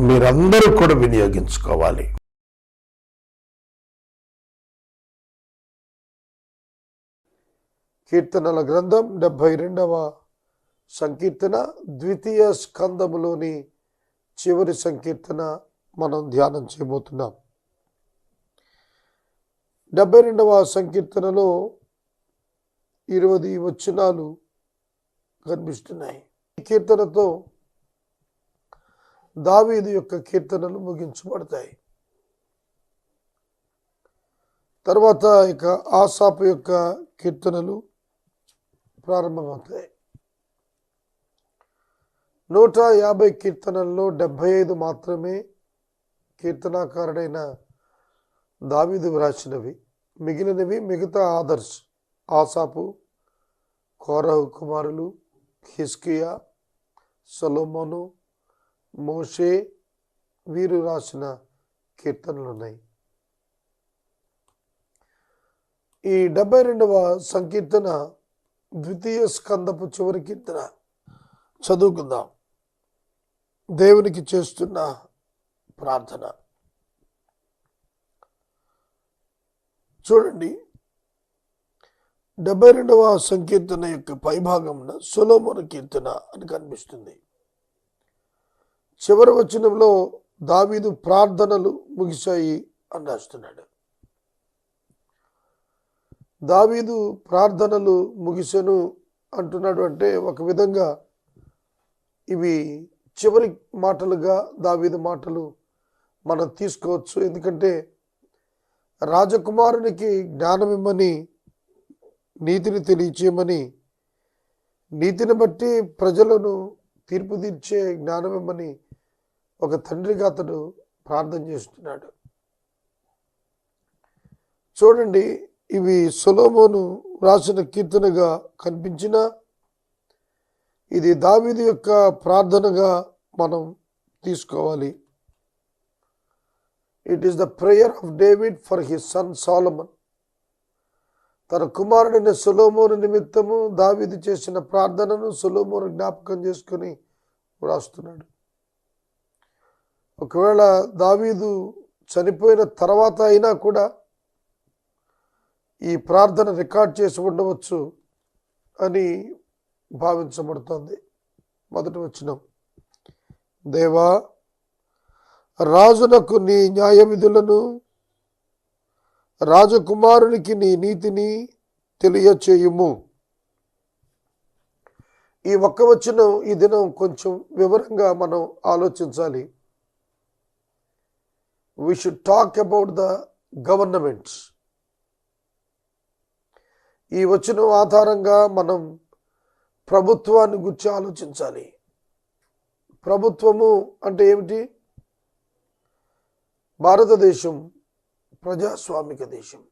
మీరందరూ కూడా వినియోగించుకోవాలి. కీర్తనల గ్రంథం డెబ్భై రెండవ సంకీర్తన ద్వితీయ స్కందములోని చివరి సంకీర్తన మనం ధ్యానం చేయబోతున్నాం. డెబ్బై రెండవ సంకీర్తనలో ఇరవై వచనాలు కనిపిస్తున్నాయి. ఈ కీర్తనతో దావీదు యొక్క కీర్తనలు ముగించబడతాయి. తర్వాత ఇక ఆసాపు యొక్క కీర్తనలు ప్రారంభమవుతాయి. నూట యాభై కీర్తనల్లో డెబ్భై ఐదు మాత్రమే కీర్తనాకారుడైన దావీదు వ్రాసినవి. మిగిలినవి మిగతా ఆదర్శ్ ఆసాపు కోరహు కుమారులు హిస్కియా సొలోమోను మోషే వీరు రాసిన కీర్తనలు ఉన్నాయి ఈ డెబ్బై రెండవ సంకీర్తన ద్వితీయ స్కందపు చివరి కీర్తన చదువుకుందాం. దేవునికి చేస్తున్న ప్రార్థన. చూడండి. డెబ్బై రెండవ సంకీర్తన యొక్క పైభాగంన సొలోమోన కీర్తన అని కనిపిస్తుంది. చివరి వచనంలో దావీదు ప్రార్థనలు ముగిశాయి అని రాస్తున్నాడు. దావీదు ప్రార్థనలు ముగిసెను అంటున్నాడు అంటే ఒక విధంగా ఇవి చివరి మాటలుగా దావీదు మాటలు మనం తీసుకోవచ్చు. ఎందుకంటే రాజకుమారునికి జ్ఞానం ఇమ్మని నీతిని తెలియచేయమని నీతిని బట్టి ప్రజలను తీర్పు తీర్చే జ్ఞానం ఇమ్మని ఒక తండ్రిగా అతడు ప్రార్థన చేస్తున్నాడు. చూడండి ఇవి సులోమోను రాసిన కీర్తనగా కనిపించిన ఇది దావిది యొక్క ప్రార్థనగా మనం తీసుకోవాలి. It is the prayer of David for his son Solomon తన కుమారుడైన సులోమోను నిమిత్తము దావిది చేసిన ప్రార్థనను సులోమోను జ్ఞాపకం చేసుకుని వ్రాస్తున్నాడు. ఒకవేళ దావీదు చనిపోయిన తర్వాత అయినా కూడా ఈ ప్రార్థన రికార్డ్ చేసి ఉండవచ్చు అని భావించబడుతోంది. మొదటి వచ్చిన దేవా రాజునకు నీ న్యాయ విధులను రాజకుమారునికి నీ నీతిని తెలియచేయుము. ఈ ఒక్క వచ్చిన ఈ దినం కొంచెం వివరంగా మనం ఆలోచించాలి. We should talk about the governments ఈ వచనం ఆధారంగా మనం ప్రభుత్వాన్ని గురించి ఆలోచించాలి. ప్రభుత్వము అంటే ఏమిటి? భారతదేశం ప్రజాస్వామిక దేశం.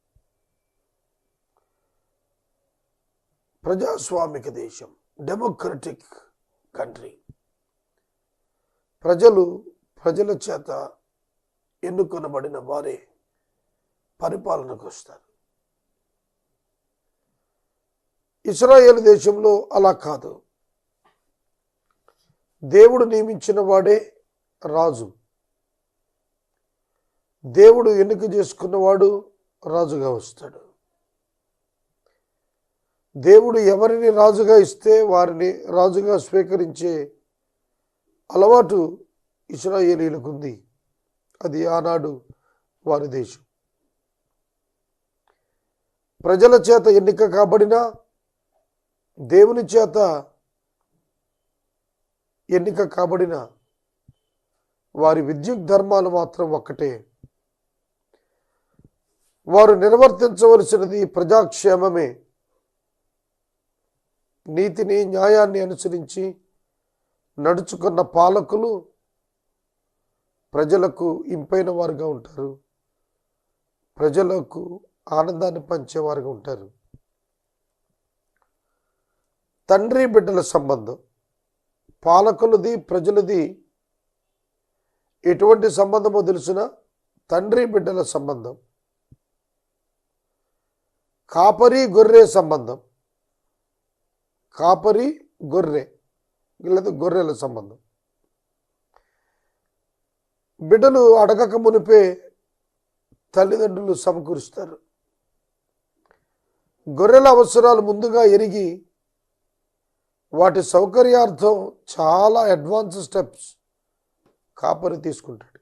ప్రజాస్వామిక దేశం డెమోక్రటిక్ కంట్రీ ప్రజలు ప్రజల చేత ఎన్నుకొనబడిన వారే పరిపాలనకు వస్తారు. ఇస్రాయేల్ దేశంలో అలా కాదు. దేవుడు నియమించిన వాడే రాజు. దేవుడు ఎన్నిక చేసుకున్నవాడు రాజుగా వస్తాడు. దేవుడు ఎవరిని రాజుగా ఇస్తే వారిని రాజుగా స్వీకరించే అలవాటు ఇస్రాయేలీలకు ఉంది. అది ఆనాడు వారి దేశం. ప్రజల చేత ఎన్నిక కాబడిన దేవుని చేత ఎన్నిక కాబడిన వారి విద్యుత్ ధర్మాలు మాత్రం ఒక్కటే. వారు నిర్వర్తించవలసినది ప్రజాక్షేమమే. నీతిని న్యాయాన్ని అనుసరించి నడుచుకున్న పాలకులు ప్రజలకు ఇంపైన వారుగా ఉంటారు. ప్రజలకు ఆనందాన్ని పంచేవారుగా ఉంటారు. తండ్రి బిడ్డల సంబంధం పాలకులది ప్రజలది ఎటువంటి సంబంధమో తెలిసిన? తండ్రి బిడ్డల సంబంధం కాపరి గొర్రె సంబంధం కాపరి గొర్రె లేదా గొర్రెల సంబంధం. బిడ్డలు అడగక మునిపే తల్లిదండ్రులు సమకూరుస్తారు. గొర్రెల అవసరాలు ముందుగా ఎరిగి వాటి సౌకర్యార్థం చాలా అడ్వాన్స్ స్టెప్స్ కాపరి తీసుకుంటాడు.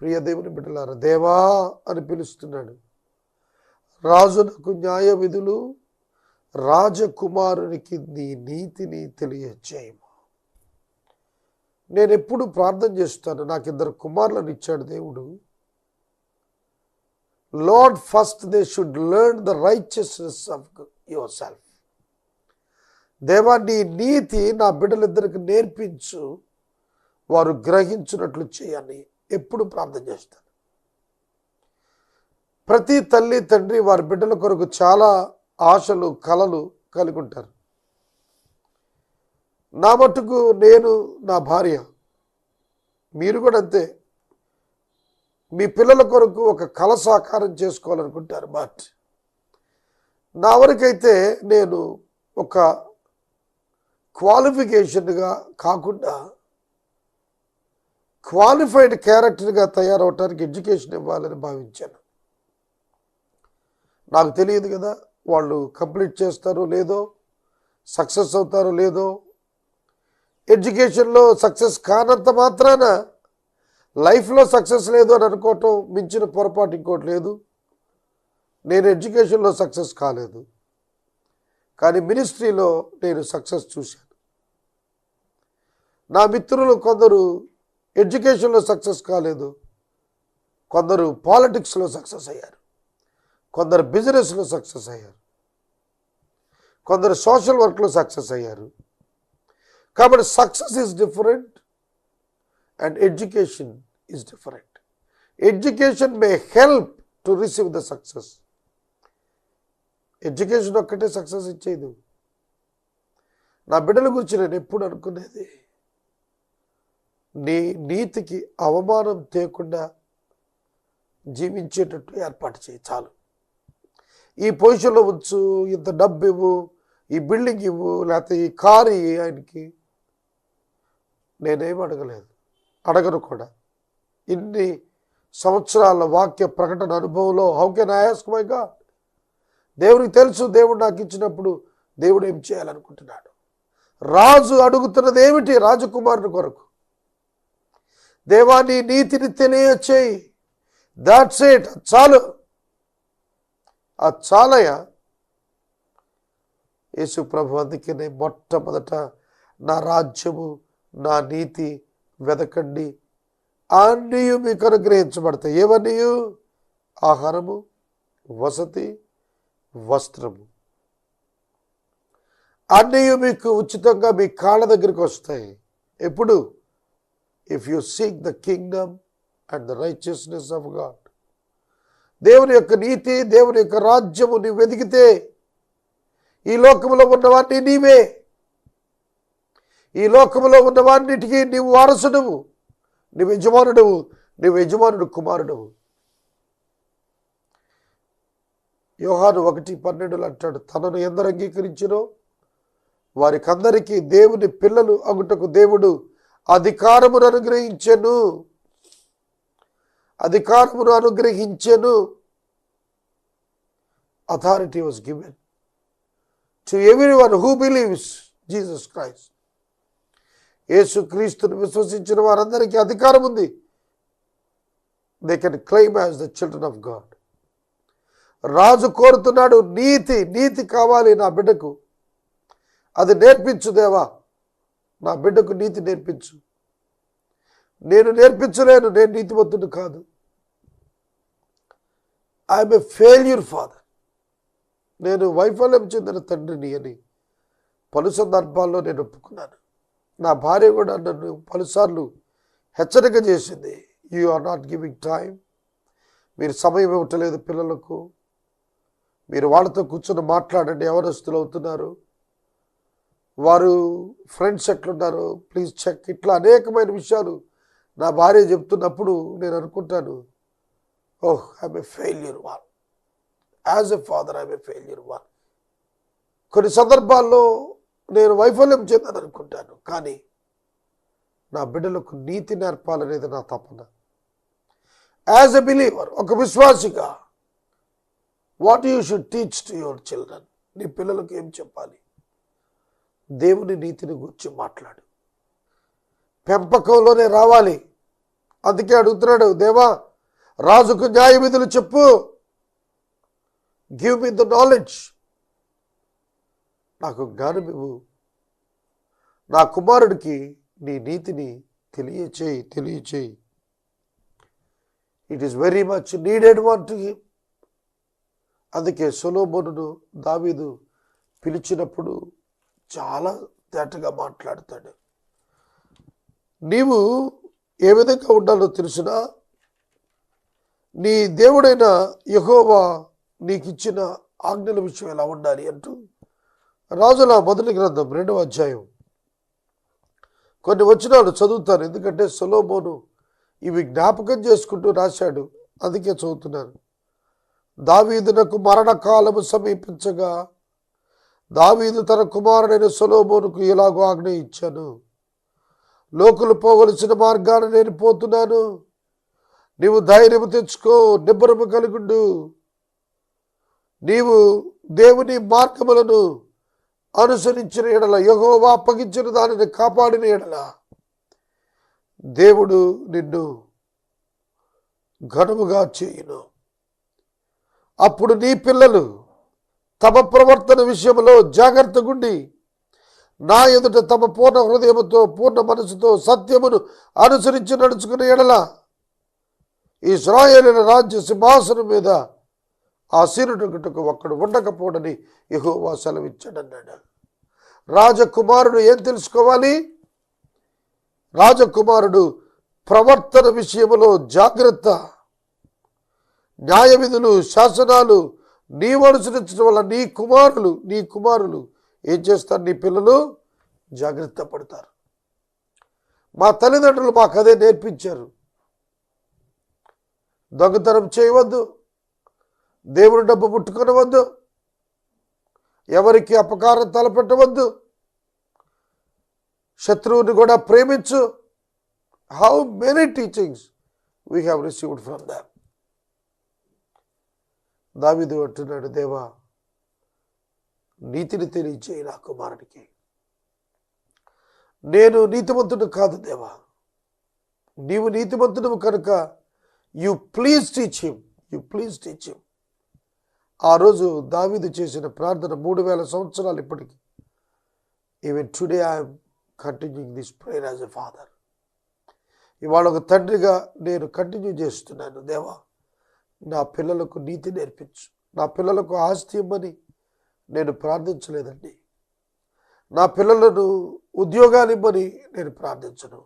ప్రియ దేవుని బిడ్డలారా దేవా అని పిలుస్తున్నాడు. రాజునకు న్యాయ విధులు రాజకుమారునికి నీ నీతిని తెలియచేయము నేను ఎప్పుడు ప్రార్థన చేస్తాను నాకు ఇద్దరు కుమారులను ఇచ్చాడు దేవుడు. Lord first they should learn the righteousness of yourself దేవా నీ నీతి నా బిడ్డలిద్దరికి నేర్పించు వారు గ్రహించినట్లు చేయని ఎప్పుడు ప్రార్థన చేస్తాను. ప్రతి తల్లి తండ్రి వారి బిడ్డల కొరకు చాలా ఆశలు కలలు కలిగి ఉంటారు. నా మట్టుకు నేను నా భార్య. మీరు కూడా అంతే. మీ పిల్లల కొరకు ఒక కళ సాకారం చేసుకోవాలనుకుంటారు బట్ నా వరకైతే నేను ఒక క్వాలిఫికేషన్గా కాకుండా క్వాలిఫైడ్ క్యారెక్టర్గా తయారవటానికి ఎడ్యుకేషన్ ఇవ్వాలని భావించాను. నాకు తెలియదు కదా వాళ్ళు కంప్లీట్ చేస్తారో లేదో సక్సెస్ అవుతారో లేదో ఎడ్యుకేషన్లో సక్సెస్ కానంత మాత్రాన లైఫ్లో సక్సెస్ లేదు అని అనుకోవటం మించిన పొరపాటు ఇంకోటి లేదు. నేను ఎడ్యుకేషన్లో సక్సెస్ కాలేదు. కానీ మినిస్ట్రీలో నేను సక్సెస్ చూశాను. నా మిత్రులు కొందరు ఎడ్యుకేషన్లో సక్సెస్ కాలేదు. కొందరు పాలిటిక్స్లో సక్సెస్ అయ్యారు. కొందరు బిజినెస్లో సక్సెస్ అయ్యారు. కొందరు సోషల్ వర్క్లో సక్సెస్ అయ్యారు. కాబట్టి success is different and education is different education may help to receive the success education ఒక్కటే సక్సెస్ ఇచ్చేది. నా బిడ్డల గురించి నేను ఎప్పుడు అనుకునేది నీ నీతికి అవమానం తేకుండా జీవించేటట్టు ఏర్పాటు చేయి చాలు. ఈ పొజిషన్లో ఉంచు ఇంత డబ్బు ఇవ్వు ఈ బిల్డింగ్ ఇవ్వు లేకపోతే ఈ కారు ఆయనకి నేనేం అడగలేదు. అడగను కూడా. ఇన్ని సంవత్సరాల వాక్య ప్రకటన అనుభవంలో how can I ask my God దేవునికి తెలుసు దేవుడు నాకు ఇచ్చినప్పుడు దేవుడు ఏం చేయాలనుకుంటున్నాడు? రాజు అడుగుతున్నది ఏమిటి? రాజకుమారుని కొరకు. దేవాన్ని నీతిని తెలియచేయి. దాట్స్ ఇట్ చాలు. ఆ చాలయ యేసు ప్రభు అందుకనే మొట్టమొదట నా రాజ్యము నా నీతి వెదకండి. అన్నీయు మీకు అనుగ్రహించబడతాయి ఏవన్నీ ఆహారము వసతి వస్త్రము. అన్నీయు మీకు ఉచితంగా మీ కాళ్ళ దగ్గరికి వస్తాయి. ఎప్పుడు? If you seek the kingdom and the righteousness of God దేవుని యొక్క నీతి దేవుని యొక్క రాజ్యము నీవు వెతికితే ఈ లోకంలో ఉన్నవాన్ని నీవే. ఈ లోకములో ఉన్నవాన్నిటికీ నీవు వారసుడువు. నీవు యజమానుడువు. నీవు యజమానుడు కుమారుడువు. యోహాను ఒకటి పన్నెండులు అంటాడు తనను ఎందరు అంగీకరించినో? వారికందరికీ దేవుని పిల్లలు అగుటకు దేవుడు అధికారమును అనుగ్రహించెను. అధికారమును అనుగ్రహించెను. Authority was given to everyone who believes Jesus Christ యేసుక్రీస్తుని విశ్వసించిన వారందరికీ అధికారం ఉంది. They can claim as the children of God రాజు కోరుతున్నాడు నీతి నీతి కావాలి నా బిడ్డకు. అది నేర్పించు దేవా. నా బిడ్డకు నీతి నేర్పించు. నేను నేర్పించలేను నేను నీతివంతుడు కాదు. ఐఎమ్ ఏ ఫెయిల్యూర్ ఫాదర్ నేను వైఫల్యం చెందిన తండ్రిని అని పలు సందర్భాల్లో నేను ఒప్పుకున్నాను. నా భార్య కూడా నన్ను పలుసార్లు హెచ్చరిక చేసింది. You are not giving time మీరు సమయం ఇవ్వటలేదు పిల్లలకు. మీరు వాళ్ళతో కూర్చొని మాట్లాడండి. ఎవరస్తులు అవుతున్నారు? వారు ఫ్రెండ్స్ ఎట్లున్నారు? Please check. ఇట్లా అనేకమైన విషయాలు నా భార్య చెప్తున్నప్పుడు నేను అనుకుంటాను. ఓహ్ I'm a failure one as a father I'm a failure one కొన్ని సందర్భాల్లో నేను వైఫల్యం చెందని అనుకుంటాను కానీ నా బిడ్డలకు నీతి నేర్పాలనేది నా తపన. యాజ్ ఎ బిలీవర్ ఒక విశ్వాసిగా what you should teach to your children నీ పిల్లలకు ఏం చెప్పాలి? దేవుని నీతిని గురించి మాట్లాడు. పెంపకంలోనే రావాలి. అందుకే అడుగుతున్నాడు దేవా రాజుకు న్యాయ విధులు చెప్పు. గివ్ మీ ద నాలెడ్జ్ నాకు జ్ఞానం నా కుమారుడికి నీ నీతిని తెలియచేయి తెలియచేయి. It is very much needed one to him అందుకే సొలోమోనును దావీదు పిలిచినప్పుడు చాలా తేటగా మాట్లాడతాడు. నీవు ఏ విధంగా ఉండాలో తెలిసినా నీ దేవుడైన యహోవా నీకు ఇచ్చిన ఆజ్ఞల విషయం ఎలా ఉండాలి అంటూ రాజుల మొదటి గ్రంథం రెండవ అధ్యాయం. కొన్ని వచనాలు చదువుతాను ఎందుకంటే సొలోమోను ఇవి జ్ఞాపకం చేసుకుంటూ రాశాడు. అందుకే చదువుతున్నాను. దావీదునకు మరణకాలము సమీపించగా దావీదు తన కుమారుడైన సొలోమోనుకు ఇలాగో ఆజ్ఞ ఇచ్చాను. లోకులు పోవలసిన మార్గాన నేను పోతున్నాను. నీవు ధైర్యము తెచ్చుకో నిబ్బరము కలిగుండు. నీవు దేవుని మార్గములను అనుసరించిన ఎడల యహోవా అప్పగించిన దానిని కాపాడిన ఎడల దేవుడు నిన్ను ఘనముగా చేయును. అప్పుడు నీ పిల్లలు తమ ప్రవర్తన విషయంలో జాగ్రత్తగుండి నా ఎదుట తమ పూర్ణ హృదయముతో పూర్ణ మనసుతో సత్యమును అనుసరించి నడుచుకునే ఎడల ఇస్రాయేలీల రాజ్య సింహాసనం మీద ఆశీనుడుటకు ఒక్కడు ఉండకపోవడని యహోవా సెలవిచ్చాడన్నాడు. రాజకుమారుడు ఏం తెలుసుకోవాలి? రాజకుమారుడు ప్రవర్తన విషయంలో జాగ్రత్త. న్యాయ విధులు శాసనాలు నీవు అనుసరించడం వల్ల నీ కుమారులు నీ కుమారులు ఏం చేస్తారు? నీ పిల్లలు జాగ్రత్త పడతారు. మా తల్లిదండ్రులు మాకు అదే నేర్పించారు. దొంగతనం చేయవద్దు. దేవుడు డబ్బు ముట్టుకొనవద్దు ఎవరికి అపకారం తలపెట్టవద్దు శత్రువుని కూడా ప్రేమించు. How many teachings we have received from them దావిదు అంటున్నాడు దేవా నీతిని తెలియచేయి నా కుమారుడికి నేను నీతిమంతుడు కాదు దేవా. నీవు నీతిమంతుడు కనుక you please teach him you please teach him ఆ రోజు దావీదు చేసిన ప్రార్థన మూడు వేల సంవత్సరాలు ఇప్పటికి. Even today I'm continuing this prayer as a father ఇవాళ ఒక తండ్రిగా నేను కంటిన్యూ చేస్తున్నాను. దేవా నా పిల్లలకు నీతి నేర్పించు. నా పిల్లలకు ఆస్తి ఇవ్వని నేను ప్రార్థించలేదండి. నా పిల్లలను ఉద్యోగాలు ఇవ్వని నేను ప్రార్థించను.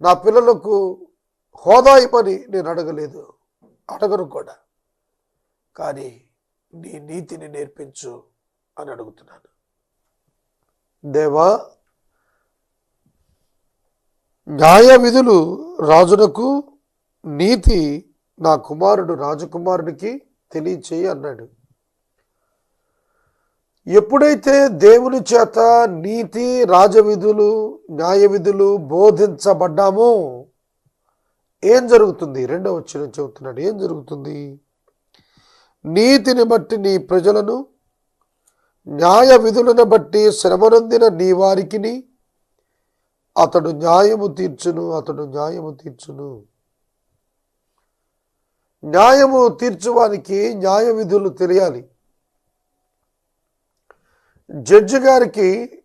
నా పిల్లలకు హోదా ఇవ్వని నేను అడగలేదు. అడగను కూడా. కానీ నీ నీతిని నేర్పించు అని అడుగుతున్నాను. దేవా న్యాయ విధులు రాజునకు నీతి నా కుమారుడు రాజకుమారుడికి తెలియచేయి అన్నాడు. ఎప్పుడైతే దేవుని చేత నీతి రాజవిధులు న్యాయ విధులు బోధించబడ్డామో ఏం జరుగుతుంది? రెండవ వచ్చిన చెబుతున్నాడు. ఏం జరుగుతుంది? నీతిని బట్టి నీ ప్రజలను న్యాయ విధులను బట్టి శ్రమనొందిన నీ వారికిని. అతడు న్యాయము తీర్చును అతడు న్యాయము తీర్చును. న్యాయము తీర్చువానికి న్యాయ విధులు తెలియాలి. జడ్జి గారికి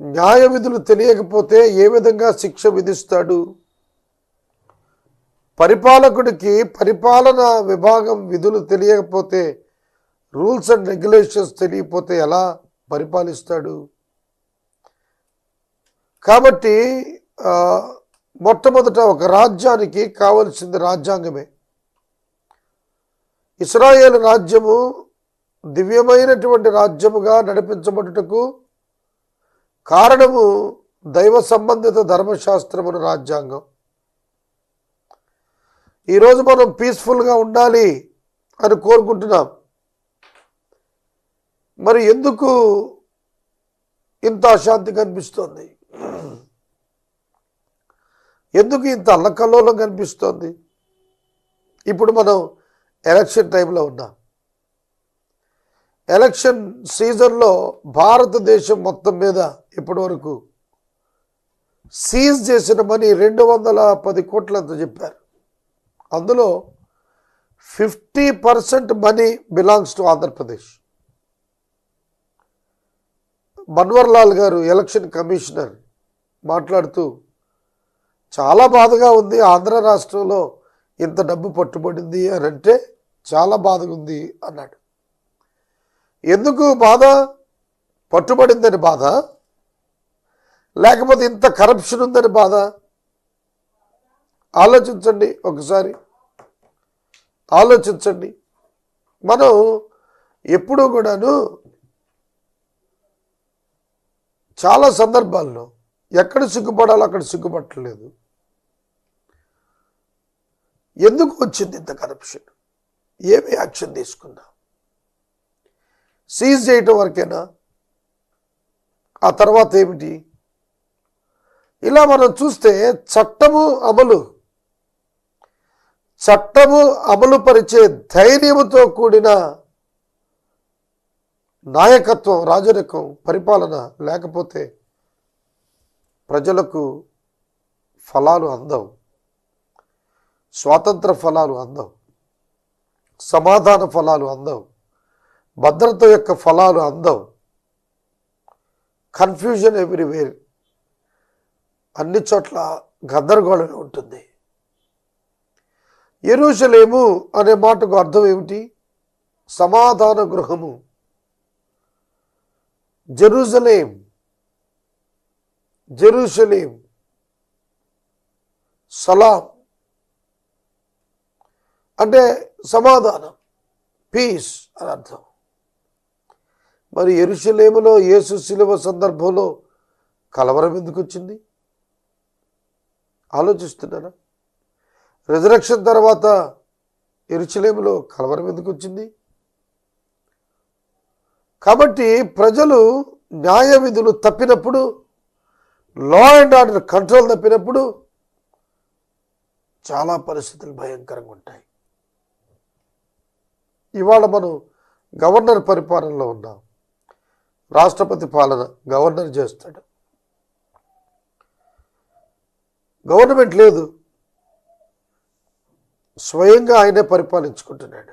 న్యాయ విధులు తెలియకపోతే ఏ విధంగా శిక్ష విధిస్తాడు? పరిపాలకుడికి పరిపాలన విభాగం విధులు తెలియకపోతే రూల్స్ అండ్ రెగ్యులేషన్స్ తెలియపోతే ఎలా పరిపాలిస్తాడు? కాబట్టి మొట్టమొదట ఒక రాజ్యానికి కావలసింది రాజ్యాంగమే. ఇస్రాయేల్ రాజ్యము దివ్యమైనటువంటి రాజ్యముగా నడిపించబడుటకు కారణము దైవ సంబంధిత ధర్మశాస్త్రమును రాజ్యాంగం. ఈరోజు మనం పీస్ఫుల్గా ఉండాలి అని కోరుకుంటున్నాం. మరి ఎందుకు ఇంత అశాంతి కనిపిస్తోంది? ఎందుకు ఇంత అల్లకల్లోలం కనిపిస్తోంది? ఇప్పుడు మనం ఎలక్షన్ టైంలో ఉన్నాం. ఎలక్షన్ సీజన్లో భారతదేశం మొత్తం మీద ఇప్పటి వరకు సీజ్ చేసిన మనీ రెండు వందల పది కోట్లంత చెప్పారు. అందులో fifty percent money belongs to Andhra Pradesh. Bhanwarlal గారు ఎలక్షన్ కమిషనర్ మాట్లాడుతూ చాలా బాధగా ఉంది ఆంధ్ర రాష్ట్రంలో ఇంత డబ్బు పట్టుబడింది అని అంటే చాలా బాధగా ఉంది అన్నాడు. ఎందుకు బాధ? పట్టుబడిందని బాధ? లేకపోతే ఇంత కరప్షన్ ఉందని బాధ? ఆలోచించండి ఒకసారి. ఆలోచించండి. మనం ఎప్పుడూ కూడాను చాలా సందర్భాల్లో ఎక్కడ సిగ్గుపడాలో అక్కడ సిగ్గుపట్టలేదు. ఎందుకు వచ్చింది ఇంత కరప్షన్ ఏమి యాక్షన్ తీసుకుందాం? సీజ్ చేయటం వరకేనా? ఆ తర్వాత ఏమిటి? ఇలా మనం చూస్తే చట్టము అమలు చట్టము అమలు పరిచే ధైర్యముతో కూడిన నాయకత్వం రాజరికం పరిపాలన లేకపోతే ప్రజలకు ఫలాలు అందవు. స్వాతంత్ర ఫలాలు అందవు. సమాధాన ఫలాలు అందవు. భద్రత యొక్క ఫలాలు అందవు. Confusion everywhere. అన్ని చోట్ల గందరగోళమే ఉంటుంది. ఎరుషలేము అనే మాటకు అర్థం ఏమిటి? సమాధాన గృహము. జెరూజలేం. జెరూసలేం సలాం. అంటే సమాధానం. పీస్ అని అర్థం. మరి ఎరుషలేములో యేసు శిలువ సందర్భంలో కలవరం ఎందుకు వచ్చింది? ఆలోచిస్తున్నారా? రిజరక్షన్ తర్వాత ఎరుచలేములో కలవరం ఎందుకు వచ్చింది? కాబట్టి ప్రజలు న్యాయ విధులు తప్పినప్పుడు లా అండ్ ఆర్డర్ కంట్రోల్ తప్పినప్పుడు చాలా పరిస్థితులు భయంకరంగా ఉంటాయి. ఇవాళ మనం గవర్నర్ పరిపాలనలో ఉన్నాం. రాష్ట్రపతి పాలన గవర్నర్ చేస్తాడు. గవర్నమెంట్ లేదు. స్వయంగా ఆయనే పరిపాలించుకుంటున్నాడు.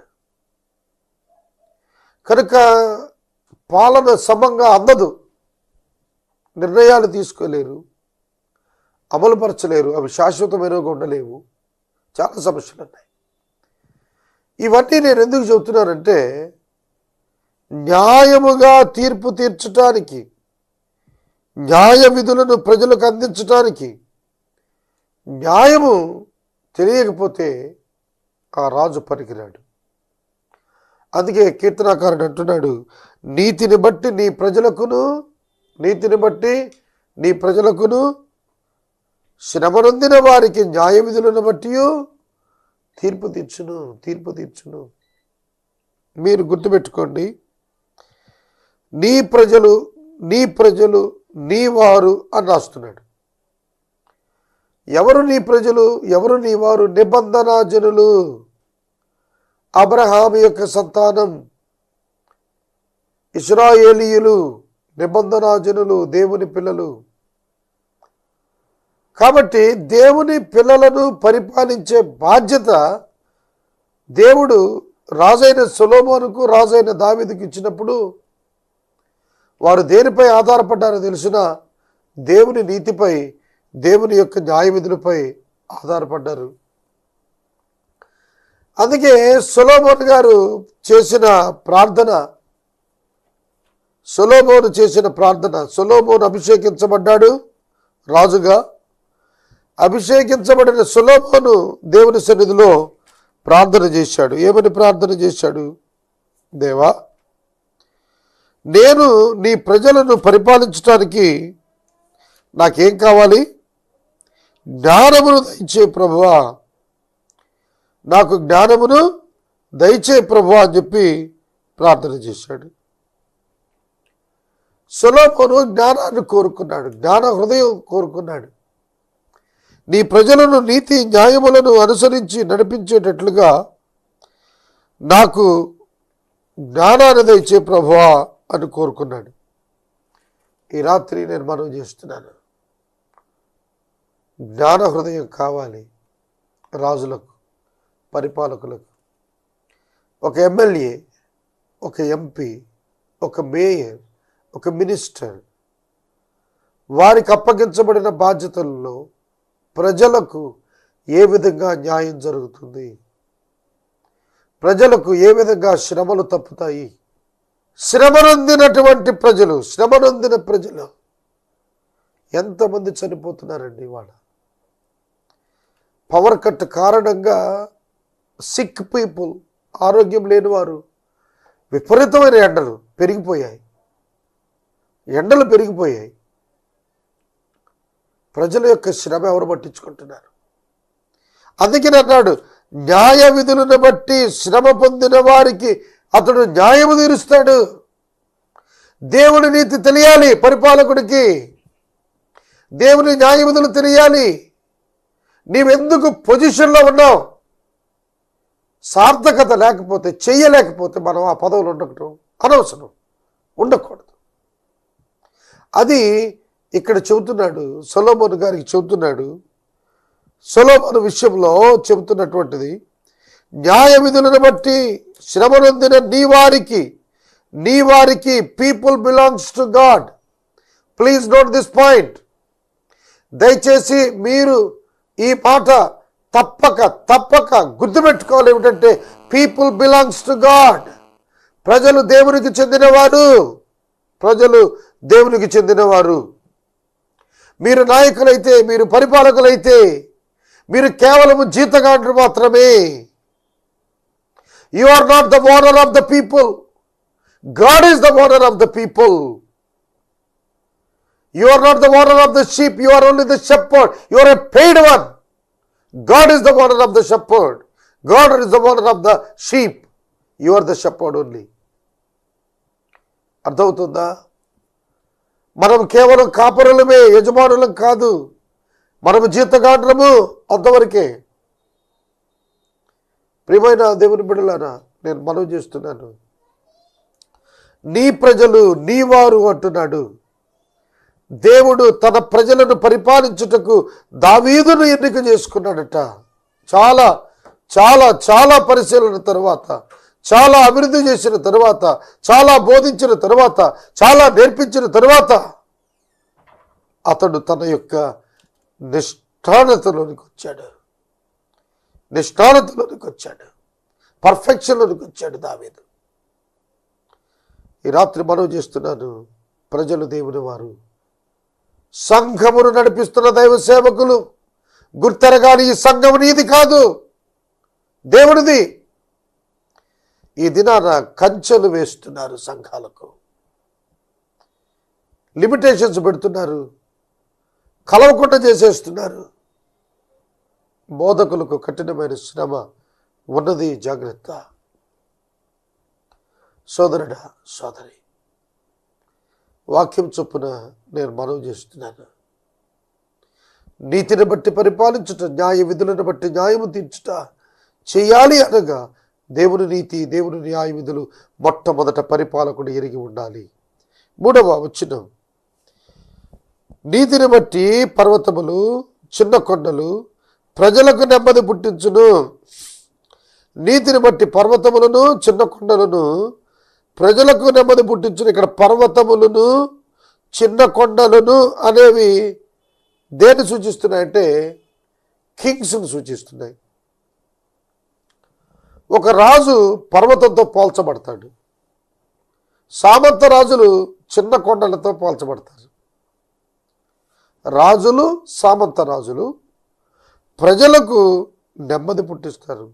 కనుక పాలన సమంగా అందదు నిర్ణయాలు తీసుకోలేరు. అమలుపరచలేరు. అవి శాశ్వతమైనవిగా ఉండలేవు. చాలా సమస్యలు ఉన్నాయి. ఇవన్నీ నేను ఎందుకు చెబుతున్నానంటే న్యాయముగా తీర్పు తీర్చటానికి న్యాయ విధులను ప్రజలకు అందించటానికి న్యాయము తెలియకపోతే ఆ రాజు పనికిరాడు అందుకే కీర్తనాకారుడు అంటున్నాడు నీతిని బట్టి నీ ప్రజలకును నీతిని బట్టి నీ ప్రజలకును శ్రమనొందిన వారికి న్యాయ విధులను బట్టి తీర్పు తీర్చును తీర్పు తీర్చును. మీరు గుర్తుపెట్టుకోండి నీ ప్రజలు నీ ప్రజలు నీ వారు అని రాస్తున్నాడు. ఎవరు నీ ప్రజలు? ఎవరు నీ వారు? నిబంధన జనులు అబ్రహాం యొక్క సంతానం. ఇస్రాయేలీయులు నిబంధన జనులు దేవుని పిల్లలు. కాబట్టి దేవుని పిల్లలను పరిపాలించే బాధ్యత దేవుడు రాజైన సులోమోనుకు రాజైన దావిదికి ఇచ్చినప్పుడు వారు దేనిపై ఆధారపడ్డారో తెలిసిన దేవుని నీతిపై దేవుని యొక్క న్యాయవిధులపై ఆధారపడ్డారు. అందుకే సొలోమోన్ గారు చేసిన ప్రార్థన సొలోమోను చేసిన ప్రార్థన సొలోమోను అభిషేకించబడ్డాడు రాజుగా. అభిషేకించబడిన సొలోమోను దేవుని సన్నిధిలో ప్రార్థన చేశాడు. ఏమని ప్రార్థన చేశాడు? దేవా నేను నీ ప్రజలను పరిపాలించడానికి నాకేం కావాలి? జ్ఞానమును దయచే ప్రభువా. నాకు జ్ఞానమును దయచే ప్రభువా అని చెప్పి ప్రార్థన చేశాడు. సులోపను జ్ఞానాన్ని కోరుకున్నాడు జ్ఞాన హృదయం కోరుకున్నాడు. నీ ప్రజలను నీతి న్యాయములను అనుసరించి నడిపించేటట్లుగా నాకు జ్ఞానాన్ని దయచే ప్రభువా అని కోరుకున్నాడు. ఈ రాత్రి నేను మనం చేస్తున్నాను. జ్ఞాన హృదయం కావాలి రాజులకు పరిపాలకులకు. ఒక ఎమ్మెల్యే ఒక ఎంపీ ఒక మేయర్ ఒక మినిస్టర్ వారికి అప్పగించబడిన బాధ్యతల్లో ప్రజలకు ఏ విధంగా న్యాయం జరుగుతుంది? ప్రజలకు ఏ విధంగా శ్రమలు తప్పుతాయి? శ్రమనొందినటువంటి ప్రజలు శ్రమనొందిన ప్రజలు ఎంతమంది చనిపోతున్నారండి ఇవాళ? పవర్ కట్ కారణంగా సిక్ పీపుల్ ఆరోగ్యం లేని వారు విపరీతమైన ఎండలు పెరిగిపోయాయి. ఎండలు పెరిగిపోయాయి. ప్రజల యొక్క శ్రమ ఎవరు పట్టించుకుంటున్నారు? అందుకని అన్నాడు న్యాయ విధులను బట్టి శ్రమ పొందిన వారికి అతడు న్యాయము తీరుస్తాడు. దేవుని నీతి తెలియాలి పరిపాలకుడికి. దేవుని న్యాయ విధులు తెలియాలి. నీవెందుకు పొజిషన్లో ఉన్నావు? సార్థకత లేకపోతే చెయ్యలేకపోతే మనం ఆ పదవులు ఉండకటం అనవసరం. ఉండకూడదు. అది ఇక్కడ చెబుతున్నాడు సొలోమోన్ గారికి చెబుతున్నాడు. సొలోమోన్ విషయంలో చెబుతున్నటువంటిది న్యాయ విధులను బట్టి శ్రమనొందిన నీ వారికి నీ వారికి people belongs to God please note this point దయచేసి మీరు ఈ పాట తప్పక తప్పక గుర్తుపెట్టుకోవాలి ఏమిటంటే పీపుల్ బిలాంగ్స్ టు గాడ్ ప్రజలు దేవునికి చెందినవారు. ప్రజలు దేవునికి చెందినవారు. మీరు నాయకులైతే మీరు పరిపాలకులైతే మీరు కేవలము జీతగాండ్రు మాత్రమే. You are not the owner of the people God is the owner of the people you are not the owner of the sheep you are only the shepherd you are a paid one God is the owner of the shepherd God is the owner of the sheep you are the shepherd only అర్థమవుతుందా? మనం కేవలం కాపరులమే యజమానులం కాదు. మనము జీతగాండ్రము అంతవరకే. ప్రియమైన దేవుని బిడ్డలారా నేను మనవి చేస్తున్నాను. నీ ప్రజలు నీ వారు అంటున్నాడు. దేవుడు తన ప్రజలను పరిపాలించుటకు దావీదును ఎన్నిక చేసుకున్నాడట. చాలా చాలా చాలా పరిశీలన తర్వాత చాలా అభివృద్ధి చేసిన తర్వాత చాలా బోధించిన తర్వాత చాలా నేర్పించిన తర్వాత అతడు తన యొక్క నిష్ఠానతలోనికి వచ్చాడు. నిష్ఠానతలోనికి వచ్చాడు. పర్ఫెక్షన్లోనికి వచ్చాడు దావీదు. ఈ రాత్రి మనం చేస్తున్నాను ప్రజలు దేవుని వారు. సంఘమును నడిపిస్తున్న దైవ సేవకులు. గుర్తెరగాని ఈ సంఘం నీది కాదు. దేవునిది ఈ దినాన కంచెలు వేస్తున్నారు సంఘాలకు. లిమిటేషన్స్ పెడుతున్నారు. కలవకుండా చేసేస్తున్నారు. బోధకులకు కఠినమైన శ్రమ ఉన్నది జాగ్రత్త. సోదరుడా సోదరి. వాక్యం చొప్పున నేను మనవి చేస్తున్నాను. నీతిని బట్టి పరిపాలించుట న్యాయ విధులను బట్టి న్యాయము తీర్చుట చేయాలి అనగా దేవుని నీతి దేవుని న్యాయ విధులు మొట్టమొదట పరిపాలకుడు ఎరిగి ఉండాలి. మూడవ వచ్చిన నీతిని బట్టి పర్వతములు చిన్న కొండలు ప్రజలకు నెమ్మది పుట్టించును. నీతిని బట్టి పర్వతములను చిన్న కొండలను ప్రజలకు నెమ్మది పుట్టించును. ఇక్కడ పర్వతములను చిన్న కొండలను అనేవి దేన్ని సూచిస్తున్నాయంటే కింగ్స్ను సూచిస్తున్నాయి. ఒక రాజు పర్వతంతో పోల్చబడతాడు. సామంత రాజులు చిన్న కొండలతో పోల్చబడతారు. రాజులు సామంత రాజులు ప్రజలకు నెమ్మది పుట్టిస్తారు.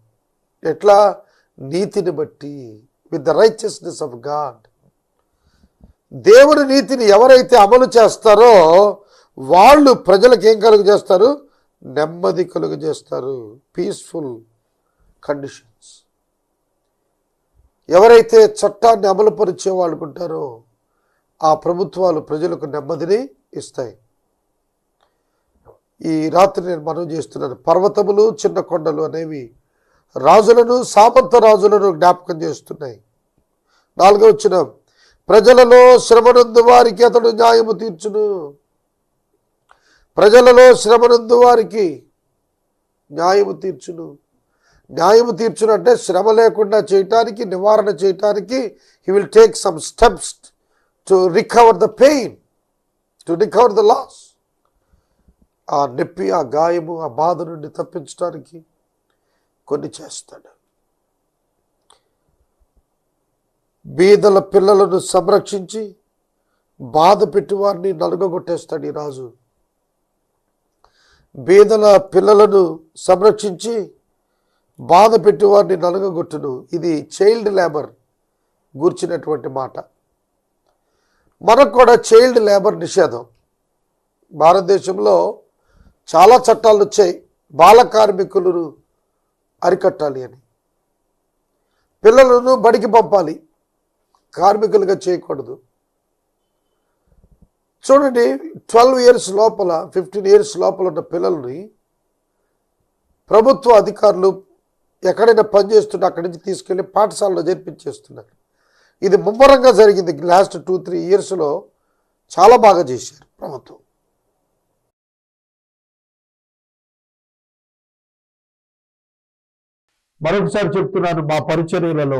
ఎట్లా? నీతిని బట్టి. With the righteousness of God దేవుని నీతిని ఎవరైతే అమలు చేస్తారో వాళ్ళు ప్రజలకు ఏం కలుగు చేస్తారు నెమ్మది కలుగు చేస్తారు పీస్ఫుల్ కండిషన్స్ ఎవరైతే చట్టాన్ని అమలుపరిచే వాళ్ళు ఉంటారో ఆ ప్రభుత్వాలు ప్రజలకు నెమ్మదిని ఇస్తాయి. ఈ రాత్రి నేను మనం చేస్తున్నాను. పర్వతములు చిన్న కొండలు అనేవి రాజులను సామంత రాజులను జ్ఞాపకం చేస్తున్నాయి. నాలుగో వచ్చిన ప్రజలలో శ్రమనందు వారికి అతడు న్యాయము తీర్చును. ప్రజలలో శ్రమనందు వారికి న్యాయము తీర్చును. న్యాయము తీర్చును అంటే శ్రమ లేకుండా చేయటానికి నివారణ చేయటానికి he will take some steps to recover the pain to recover the loss ఆ నొప్పి ఆ గాయము ఆ బాధ నుండి తప్పించడానికి కొన్ని చేస్తాడు. బీదల పిల్లలను సంరక్షించి బాధ పెట్టి వారిని నలుగగొట్టేస్తాడు ఈ రాజు. బీదల పిల్లలను సంరక్షించి బాధ పెట్టి వారిని నలుగగొట్టును. ఇది చైల్డ్ లేబర్ గూర్చినటువంటి మాట. మనకు కూడా చైల్డ్ లేబర్ నిషేధం. భారతదేశంలో చాలా చట్టాలు వచ్చాయి. బాల కార్మికులను అరికట్టాలి అని. పిల్లలను బడికి పంపాలి. కార్మికులుగా చేయకూడదు. చూడండి ట్వెల్వ్ ఇయర్స్ లోపల ఫిఫ్టీన్ ఇయర్స్ లోపల ఉన్న పిల్లల్ని ప్రభుత్వ అధికారులు ఎక్కడైనా పనిచేస్తుంటే అక్కడి నుంచి తీసుకెళ్ళి పాఠశాలలో చేర్పించేస్తున్నారు ఇది ముమ్మరంగా జరిగింది లాస్ట్ టూ త్రీ ఇయర్స్లో చాలా బాగా చేశారు ప్రభుత్వం. మరొకసారి చెప్తున్నాను మా పరిచర్యలలో